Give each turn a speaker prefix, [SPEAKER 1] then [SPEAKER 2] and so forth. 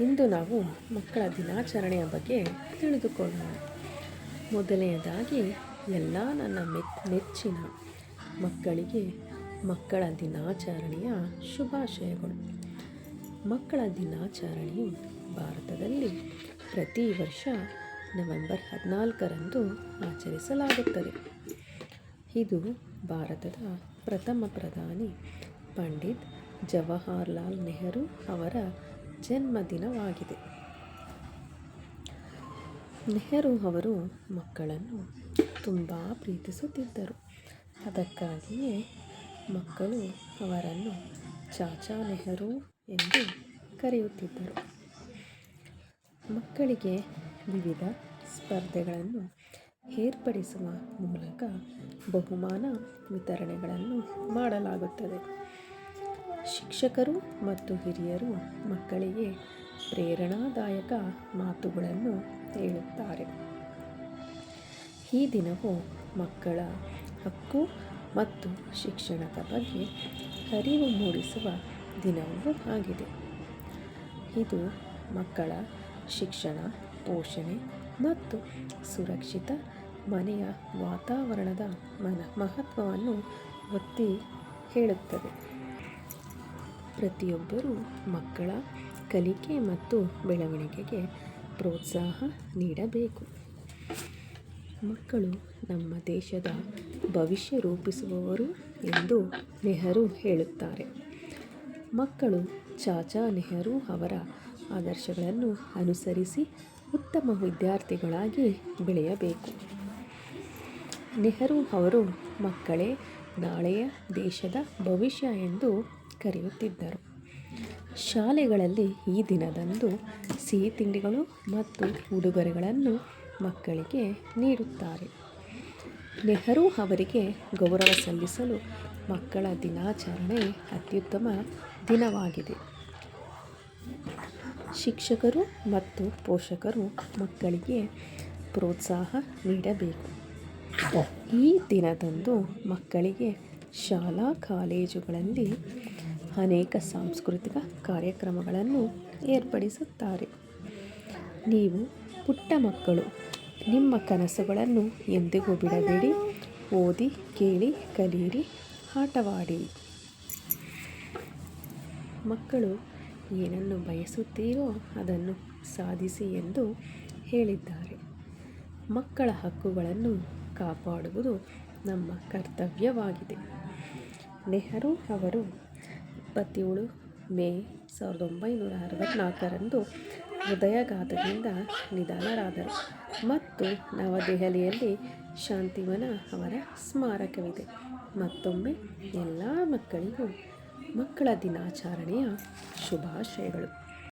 [SPEAKER 1] ಇಂದು ನಾವು ಮಕ್ಕಳ ದಿನಾಚರಣೆಯ ಬಗ್ಗೆ ತಿಳಿದುಕೊಳ್ಳೋಣ. ಮೊದಲನೆಯದಾಗಿ, ಎಲ್ಲ ನನ್ನ ಮೆಚ್ ನೆಚ್ಚಿನ ಮಕ್ಕಳಿಗೆ ಮಕ್ಕಳ ದಿನಾಚರಣೆಯ ಶುಭಾಶಯಗಳು. ಮಕ್ಕಳ ದಿನಾಚರಣೆಯು ಭಾರತದಲ್ಲಿ ಪ್ರತಿ ವರ್ಷ ನವೆಂಬರ್ ಹದಿನಾಲ್ಕರಂದು ಆಚರಿಸಲಾಗುತ್ತದೆ. ಇದು ಭಾರತದ ಪ್ರಥಮ ಪ್ರಧಾನಿ ಪಂಡಿತ್ ಜವಾಹರ್ಲಾಲ್ ನೆಹರು ಅವರ ಜನ್ಮದಿನವಾಗಿದೆ. ನೆಹರು ಅವರು ಮಕ್ಕಳನ್ನು ತುಂಬ ಪ್ರೀತಿಸುತ್ತಿದ್ದರು. ಅದಕ್ಕಾಗಿಯೇ ಮಕ್ಕಳು ಅವರನ್ನು ಚಾಚಾ ನೆಹರು ಎಂದು ಕರೆಯುತ್ತಿದ್ದರು. ಮಕ್ಕಳಿಗೆ ವಿವಿಧ ಸ್ಪರ್ಧೆಗಳನ್ನು ಏರ್ಪಡಿಸುವ ಮೂಲಕ ಬಹುಮಾನ ವಿತರಣೆಗಳನ್ನು ಮಾಡಲಾಗುತ್ತದೆ. ಶಿಕ್ಷಕರು ಮತ್ತು ಹಿರಿಯರು ಮಕ್ಕಳಿಗೆ ಪ್ರೇರಣಾದಾಯಕ ಮಾತುಗಳನ್ನು ಹೇಳುತ್ತಾರೆ. ಈ ದಿನವು ಮಕ್ಕಳ ಹಕ್ಕು ಮತ್ತು ಶಿಕ್ಷಣದ ಬಗ್ಗೆ ಅರಿವು ಮೂಡಿಸುವ ದಿನವೂ ಆಗಿದೆ. ಇದು ಮಕ್ಕಳ ಶಿಕ್ಷಣ, ಪೋಷಣೆ ಮತ್ತು ಸುರಕ್ಷಿತ ಮನೆಯ ವಾತಾವರಣದ ಮನ, ಮಹತ್ವವನ್ನು ಒತ್ತಿ ಹೇಳುತ್ತದೆ. ಪ್ರತಿಯೊಬ್ಬರೂ ಮಕ್ಕಳ ಕಲಿಕೆ ಮತ್ತು ಬೆಳವಣಿಗೆಗೆ ಪ್ರೋತ್ಸಾಹ ನೀಡಬೇಕು. ಮಕ್ಕಳು ನಮ್ಮ ದೇಶದ ಭವಿಷ್ಯ ರೂಪಿಸುವವರು ಎಂದು ನೆಹರು ಹೇಳುತ್ತಾರೆ. ಮಕ್ಕಳು ಚಾಚಾ ನೆಹರು ಅವರ ಆದರ್ಶಗಳನ್ನು ಅನುಸರಿಸಿ ಉತ್ತಮ ವಿದ್ಯಾರ್ಥಿಗಳಾಗಿ ಬೆಳೆಯಬೇಕು. ನೆಹರು ಅವರು ಮಕ್ಕಳೇ ನಾಳೆಯ ದೇಶದ ಭವಿಷ್ಯ ಎಂದು ಕರೆಯುತ್ತಿದ್ದರು. ಶಾಲೆಗಳಲ್ಲಿ ಈ ದಿನದಂದು ಸಿಹಿ ತಿಂಡಿಗಳು ಮತ್ತು ಉಡುಗೊರೆಗಳನ್ನು ಮಕ್ಕಳಿಗೆ ನೀಡುತ್ತಾರೆ. ನೆಹರು ಅವರಿಗೆ ಗೌರವ ಸಲ್ಲಿಸಲು ಮಕ್ಕಳ ದಿನಾಚರಣೆ ಅತ್ಯುತ್ತಮ ದಿನವಾಗಿದೆ. ಶಿಕ್ಷಕರು ಮತ್ತು ಪೋಷಕರು ಮಕ್ಕಳಿಗೆ ಪ್ರೋತ್ಸಾಹ ನೀಡಬೇಕು. ಈ ದಿನದಂದು ಮಕ್ಕಳಿಗೆ ಶಾಲಾ ಕಾಲೇಜುಗಳಲ್ಲಿ ಅನೇಕ ಸಾಂಸ್ಕೃತಿಕ ಕಾರ್ಯಕ್ರಮಗಳನ್ನು ಏರ್ಪಡಿಸುತ್ತಾರೆ. ನೀವು ಪುಟ್ಟ ಮಕ್ಕಳು, ನಿಮ್ಮ ಕನಸುಗಳನ್ನು ಎಂದಿಗೂ ಬಿಡಬೇಡಿ. ಓದಿ, ಕೇಳಿ, ಕಲಿಯಿರಿ, ಆಟವಾಡಿ. ಮಕ್ಕಳು ಏನನ್ನು ಬಯಸುತ್ತೀರೋ ಅದನ್ನು ಸಾಧಿಸಿ ಎಂದು ಹೇಳಿದ್ದಾರೆ. ಮಕ್ಕಳ ಹಕ್ಕುಗಳನ್ನು ಕಾಪಾಡುವುದು ನಮ್ಮ ಕರ್ತವ್ಯವಾಗಿದೆ. ನೆಹರು ಅವರು ಇಪ್ಪತ್ತೇಳು ಮೇ ಸಾವಿರದ ಒಂಬೈನೂರ ಅರವತ್ತ್ನಾಲ್ಕರಂದು ಹೃದಯಾಘಾತದಿಂದ ನಿಧನರಾದರು ಮತ್ತು ನವದೆಹಲಿಯಲ್ಲಿ ಶಾಂತಿವನ ಅವರ ಸ್ಮಾರಕವಿದೆ. ಮತ್ತೊಮ್ಮೆ ಎಲ್ಲ ಮಕ್ಕಳಿಗೂ ಮಕ್ಕಳ ದಿನಾಚರಣೆಯ ಶುಭಾಶಯಗಳು.